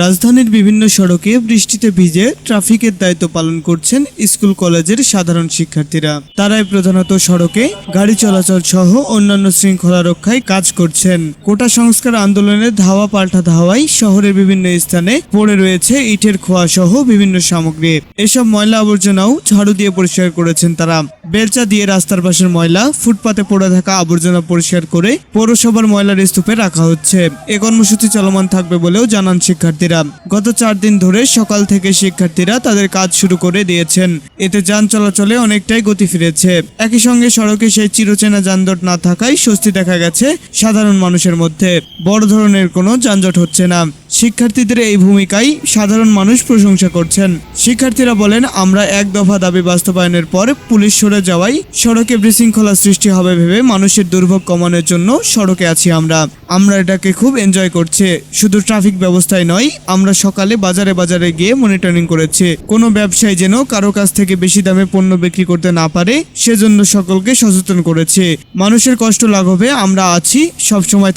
রাজধানীর বিভিন্ন সড়কে বৃষ্টিতে ভিজে ট্রাফিকের দায়িত্ব পালন করছেন স্কুল কলেজের সাধারণ শিক্ষার্থীরা। তারাই প্রধানত সড়কে গাড়ি চলাচল সহ অন্যান্য শৃঙ্খলা রক্ষায় কাজ করছেন। কোটা সংস্কার আন্দোলনের ধাওয়া পাল্টা ধাওয়ায় শহরের বিভিন্ন স্থানে পড়ে রয়েছে ইটের খোয়া সহ বিভিন্ন সামগ্রী। এসব ময়লা আবর্জনাও ঝাড়ু দিয়ে পরিষ্কার করেছেন তারা। বেলচা দিয়ে রাস্তার পাশের ময়লা, ফুটপাতে পড়ে থাকা আবর্জনা পরিষ্কার করে পৌরসভার ময়লার স্তূপে রাখা হচ্ছে। এ কর্মসূচি চলমান থাকবে বলেও জানান শিক্ষার্থীরা। গত চার দিন ধরে সকাল থেকে শিক্ষার্থীরা তাদের কাজ শুরু করে দিয়েছেন। এতে যান চলাচলে অনেকটাই গতি ফিরেছে। একই সঙ্গে সড়কে সেই চিরচেনা যানজট না থাকায় স্বস্তি দেখা গেছে সাধারণ মানুষের মধ্যে। বড় ধরনের কোনো যানজট হচ্ছে না। শিক্ষার্থীদের এই ভূমিকায় সাধারণ মানুষ প্রশংসা করছেন। শিক্ষার্থীরা বলেন, আমরা এক দফা দাবি বাস্তবায়নের পর পুলিশ সরে যাওয়ায় সড়কে বিশৃঙ্খলা সৃষ্টি হবে ভেবে মানুষের দুর্ভোগ কমানোর জন্য সড়কে আছি আমরা। আমরা এটাকে খুব এনজয় করছে। শুধু ট্রাফিক ব্যবস্থায় নয়, আমরা সকালে বাজারে বাজারে গিয়ে মনিটরিং করেছি। কোনো ব্যবসায়ী যেন কারও কাছ থেকে বেশি দামে পণ্য বিক্রি করতে না পারে, সেজন্য সকলকে সচেতন করেছে। মানুষের কষ্ট লাঘবে, আমরা আছি সব সময়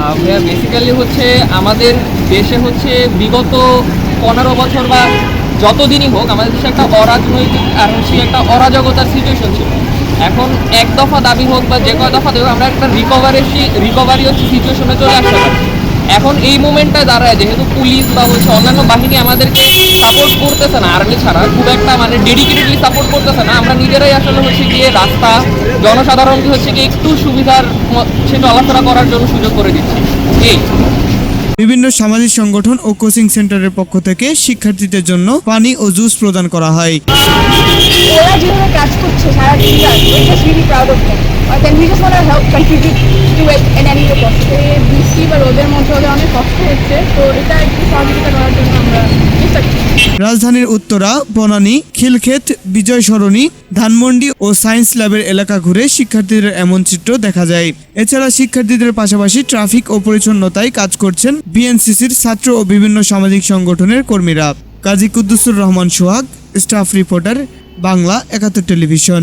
থাকব বেসিক্যালি হচ্ছে আমাদের দেশে হচ্ছে বিগত পনেরো বছর বা যতদিনই হোক, আমাদের দেশে একটা অরাজনৈতিক আর হচ্ছে একটা অরাজকতার সিচুয়েশন ছিল। এখন এক দফা দাবি হোক বা যে কয় দফা দেবো আমরা একটা রিকভারি রিকভারি হচ্ছে সিচুয়েশনে চলে আসতে পারি এখন এই মুমেন্টটা দাঁড়ায় যেহেতু পুলিশ বা হচ্ছে অন্যান্য বাহিনী আমাদেরকে সাপোর্ট করতেছে না আর্মি ছাড়া খুব একটা মানে ডেডিকেটেডলি সাপোর্ট করতেছে না। আমরা নিজেরাই আসলে হচ্ছে গিয়ে রাস্তা জনসাধারণকে হচ্ছে গিয়ে একটু সুবিধার ম- সে চলাফেরা করার জন্য সুযোগ করে দিচ্ছি। এই। বিভিন্ন সামাজিক সংগঠন ও কোচিং সেন্টারের পক্ষ থেকে শিক্ষার্থীদের জন্য পানি ও জুস প্রদান করা হয়। ওরা যেভাবে কাজ করছে সারা দিন রাত then we just want to help contribute to it in any way possible. বৃষ্টি বা রোদের মধ্যে ওদের অনেক কষ্ট হচ্ছে তো এটা একটু সহযোগিতা করার জন্য আমরা চেষ্টা রাজধানীর উত্তরা বনানী খিলক্ষেত বিজয় সরণি ধানমন্ডি ও সায়েন্স ল্যাবের এলাকা ঘুরে শিক্ষার্থীদের এমন চিত্র দেখা যায়। এছাড়া শিক্ষার্থীদের পাশাপাশি ট্রাফিক ও পরিচ্ছন্নতায় কাজ করছেন বিএনসিসির ছাত্র ও বিভিন্ন সামাজিক সংগঠনের কর্মীরা। Kazi Kuddusur Rahman Sohag staff reporter Bangla Ekattor television.